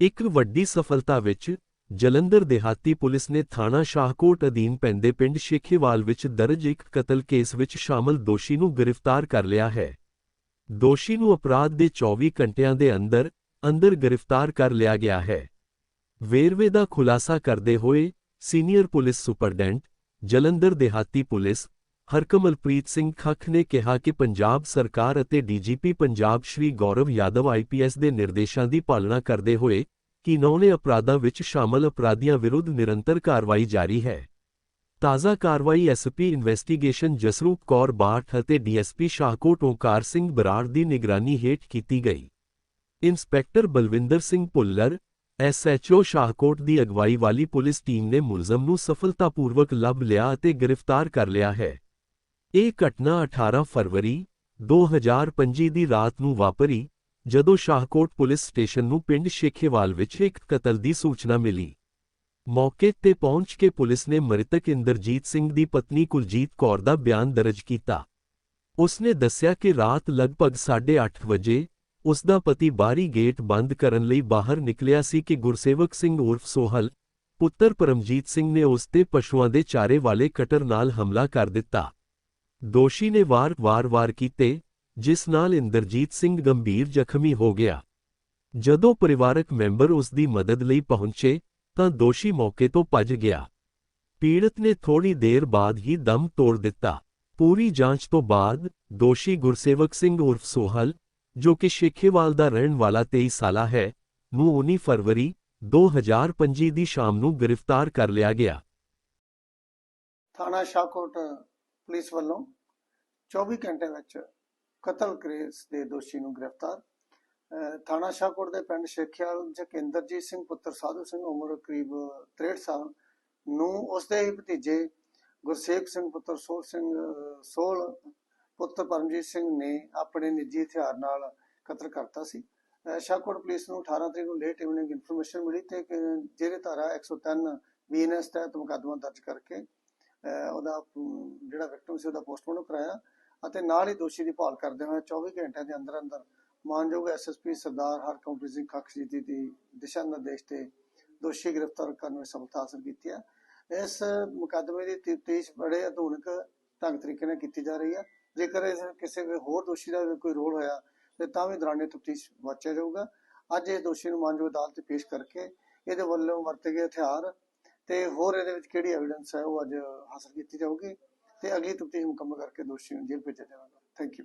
ਇੱਕ ਵੱਡੀ ਸਫਲਤਾ ਵਿੱਚ ਜਲੰਧਰ ਦਿਹਾਤੀ ਪੁਲਿਸ ਨੇ ਥਾਣਾ ਸ਼ਾਹਕੋਟ ਅਧੀਨ ਪੈਂਦੇ ਪਿੰਡ ਸ਼ੇਖੇਵਾਲ ਵਿੱਚ ਦਰਜ ਇੱਕ ਕਤਲ ਕੇਸ ਵਿੱਚ ਸ਼ਾਮਲ ਦੋਸ਼ੀ ਨੂੰ ਗ੍ਰਿਫਤਾਰ ਕਰ ਲਿਆ ਹੈ। ਦੋਸ਼ੀ ਨੂੰ ਅਪਰਾਧ ਦੇ 24 ਘੰਟਿਆਂ ਦੇ ਅੰਦਰ ਅੰਦਰ ਗ੍ਰਿਫਤਾਰ ਕਰ ਲਿਆ ਗਿਆ ਹੈ। ਵੇਰਵੇ ਦਾ ਖੁਲਾਸਾ ਕਰਦੇ ਹੋਏ ਸੀਨੀਅਰ ਪੁਲਿਸ ਸੁਪਰਡੈਂਟ ਜਲੰਧਰ ਦਿਹਾਤੀ ਪੁਲਿਸ ਹਰਕਮਲਪ੍ਰੀਤ ਸਿੰਘ ਖੱਖ ਨੇ ਕਿਹਾ ਕਿ ਪੰਜਾਬ ਸਰਕਾਰ ਅਤੇ ਡੀਜੀਪੀ ਪੰਜਾਬ ਸ਼੍ਰੀ ਗੌਰਵ ਯਾਦਵ ਆਈਪੀਐਸ ਦੇ ਨਿਰਦੇਸ਼ਾਂ ਦੀ ਪਾਲਣਾ ਕਰਦੇ ਹੋਏ ਕਿਨੌਨੇ ਅਪਰਾਧਾਂ ਵਿੱਚ ਸ਼ਾਮਲ ਅਪਰਾਧੀਆਂ ਵਿਰੁੱਧ ਨਿਰੰਤਰ ਕਾਰਵਾਈ ਜਾਰੀ ਹੈ। ਤਾਜ਼ਾ ਕਾਰਵਾਈ ਐਸਪੀ ਇਨਵੈਸਟੀਗੇਸ਼ਨ ਜਸਰੂਪ ਕੌਰ ਬਾਠ ਅਤੇ ਡੀਐਸਪੀ ਸ਼ਾਹਕੋਟ ਓਂਕਾਰ ਸਿੰਘ ਬਰਾੜ ਦੀ ਨਿਗਰਾਨੀ ਹੇਠ ਕੀਤੀ ਗਈ। ਇੰਸਪੈਕਟਰ ਬਲਵਿੰਦਰ ਸਿੰਘ ਭੁੱਲਰ ਐਸਐਚਓ ਸ਼ਾਹਕੋਟ ਦੀ ਅਗਵਾਈ ਵਾਲੀ ਪੁਲਿਸ ਟੀਮ ਨੇ ਮੁਲਜ਼ਮ ਨੂੰ ਸਫਲਤਾਪੂਰਵਕ ਲੱਭ ਲਿਆ ਅਤੇ ਗ੍ਰਿਫਤਾਰ ਕਰ ਲਿਆ ਹੈ। ਇਹ ਘਟਨਾ 18 ਫਰਵਰੀ 2025 ਦੀ ਰਾਤ ਨੂੰ ਵਾਪਰੀ, ਜਦੋਂ ਸ਼ਾਹਕੋਟ ਪੁਲਿਸ ਸਟੇਸ਼ਨ ਨੂੰ ਪਿੰਡ ਸ਼ੇਖੇਵਾਲ ਵਿੱਚ ਇੱਕ ਕਤਲ ਦੀ ਸੂਚਨਾ ਮਿਲੀ। ਮੌਕੇ ਤੇ ਪਹੁੰਚ ਕੇ ਪੁਲਿਸ ਨੇ ਮ੍ਰਿਤਕ ਇੰਦਰਜੀਤ ਸਿੰਘ ਦੀ ਪਤਨੀ ਕੁਲਜੀਤ ਕੌਰ ਦਾ ਬਿਆਨ ਦਰਜ ਕੀਤਾ। ਉਸਨੇ ਦੱਸਿਆ ਕਿ ਰਾਤ ਲਗਭਗ 8:30 ਵਜੇ ਉਸ ਦਾ ਪਤੀ ਬਾਹਰੀ ਗੇਟ ਬੰਦ ਕਰਨ ਲਈ ਬਾਹਰ ਨਿਕਲਿਆ ਸੀ ਕਿ ਗੁਰਸੇਵਕ ਸਿੰਘ ਉਰਫ ਸੋਹਲ, ਪੁੱਤਰ ਪਰਮਜੀਤ ਸਿੰਘ ਨੇ ਉਸ ਤੇ ਪਸ਼ੂਆਂ ਦੇ ਚਾਰੇ ਵਾਲੇ ਕਟਰ ਨਾਲ ਹਮਲਾ ਕਰ ਦਿੱਤਾ। ਦੋਸ਼ੀ ਨੇ ਵਾਰ-ਵਾਰ-ਵਾਰ ਕੀਤੇ, ਜਿਸ ਨਾਲ ਇੰਦਰਜੀਤ ਸਿੰਘ ਗੰਭੀਰ ਜ਼ਖਮੀ ਹੋ ਗਿਆ। ਜਦੋਂ ਪਰਿਵਾਰਕ ਮੈਂਬਰ ਉਸ ਦੀ ਮਦਦ ਲਈ ਪਹੁੰਚੇ, ਤਾਂ ਦੋਸ਼ੀ ਮੌਕੇ ਤੋਂ ਭੱਜ ਗਿਆ। ਪੀੜਤ ਨੇ ਥੋੜੀ ਦੇਰ ਬਾਅਦ ਹੀ ਦਮ ਤੋੜ ਦਿੱਤਾ। ਪੂਰੀ ਜਾਂਚ ਤੋਂ ਬਾਅਦ, ਦੋਸ਼ੀ ਗੁਰਸੇਵਕ ਸਿੰਘ ਉਰਫ ਸੋਹਲ, ਜੋ ਕਿ ਸ਼ੇਖੇਵਾਲ ਦਾ ਰਹਿਣ ਵਾਲਾ 23 ਸਾਲਾ ਹੈ, ਨੂੰ 19 ਫਰਵਰੀ 2025 ਦੀ ਸ਼ਾਮ ਨੂੰ ਗ੍ਰਿਫਤਾਰ ਕਰ ਲਿਆ ਗਿਆ। ਥਾਣਾ ਸ਼ਾਹਕੋਟ ਪੁਲਿਸ ਵੱਲੋਂ 24 ਘੰਟੇ ਵਿੱਚ ਕਤਲ ਕੇਸ ਦੇ ਦੋਸ਼ੀ ਨੂੰ ਗ੍ਰਿਫਤਾਰ। ਥਾਣਾ ਸ਼ਾਹਕੋਟ ਦੇ ਪਿੰਡ ਸ਼ੇਖਿਆਲ ਜਕਿੰਦਰਜੀਤ ਸਿੰਘ ਪੁੱਤਰ ਸਾਧੂ ਸਿੰਘ ਉਮਰ ਕਰੀਬ 63 ਸਾਲ ਨੂੰ ਉਸਦੇ ਹੀ ਭਤੀਜੇ ਗੁਰਸੇਵਕ ਸਿੰਘ ਪੁੱਤਰ ਸੋਹ ਸਿੰਘ, ਸੋਹਲ ਪੁੱਤਰ ਪਰਮਜੀਤ ਸਿੰਘ ਨੇ ਆਪਣੇ ਨਿੱਜੀ ਹਥਿਆਰ ਨਾਲ ਕਤਲ ਕਰਤਾ ਸੀ। ਸ਼ਾਹਕੋਟ ਪੁਲਿਸ ਨੂੰ 18 ਤਰੀਕ ਨੂੰ ਲੇਟ ਇਵਨਿੰਗ ਇਨਫੋਰਮੇਸ਼ਨ ਮਿਲੀ ਤੇ ਜਿਹੜੇ ਧਾਰਾ 103 ਬੀਐਨਐਸ ਤਹਿਤ ਮੁਕੱਦਮਾ ਦਰਜ ਕਰਕੇ ਉਹਦਾ ਜਿਹੜਾ ਵਿਕਟਮ ਸੀ ਉਹਦਾ ਪੋਸਟਮਾਰਟਮ ਕਰਾਇਆ ਅਤੇ ਨਾਲ ਹੀ ਦੋਸ਼ੀ ਦੀ ਭਾਲ ਕਰਦੇ ਹੋਏ 24 ਘੰਟਿਆਂ ਦੇ ਅੰਦਰ ਅੰਦਰ ਮਾਨਯੋਗ ਐਸਐਸਪੀ ਸਰਦਾਰ ਹਰਕੰਪ੍ਰੀਤ ਸਿੰਘ ਖੱਖ ਦੀ ਦਿਸ਼ਾ ਨਿਰਦੇਸ਼ ਤੇ ਦੋਸ਼ੀ ਗ੍ਰਿਫਤਾਰ ਕਰਨ ਵਿੱਚ ਸਫਲਤਾ ਹਾਸਲ ਕੀਤੀ ਹੈ। ਇਸ ਮੁਕੱਦਮੇ ਦੀ ਤਫਤੀਸ਼ ਬੜੇ ਆਧੁਨਿਕ ਢੰਗ ਤਰੀਕੇ ਨਾਲ ਕੀਤੀ ਜਾ ਰਹੀ ਹੈ। ਜੇਕਰ ਇਸ ਕਿਸੇ ਹੋਰ ਦੋਸ਼ੀ ਦਾ ਵੀ ਕੋਈ ਰੋਲ ਹੋਇਆ, ਤੇ ਤਾਂ ਵੀ ਦੌਰਾਨੇ ਤਫਤੀਸ਼ ਵਾਚਿਆ ਜਾਊਗਾ। ਅੱਜ ਇਸ ਦੋਸ਼ੀ ਨੂੰ ਮਾਨਯੋਗ ਅਦਾਲਤ 'ਚ ਪੇਸ਼ ਕਰਕੇ ਇਹਦੇ ਵੱਲੋਂ ਵਰਤੇ ਗਏ ਹਥਿਆਰ ਤੇ ਹੋਰ ਇਹਦੇ ਵਿੱਚ ਕਿਹੜੀ ਐਵੀਡੈਂਸ ਹੈ ਉਹ ਅੱਜ ਹਾਸਲ ਕੀਤੀ ਜਾਊਗੀ ਤੇ ਅਗਲੀ ਤਫਤੀਸ਼ ਮੁਕੰਮਲ ਕਰਕੇ ਦੋਸ਼ੀ ਨੂੰ ਜੇਲ੍ਹ ਭੇਜਿਆ ਜਾਵੇਗਾ। Thank you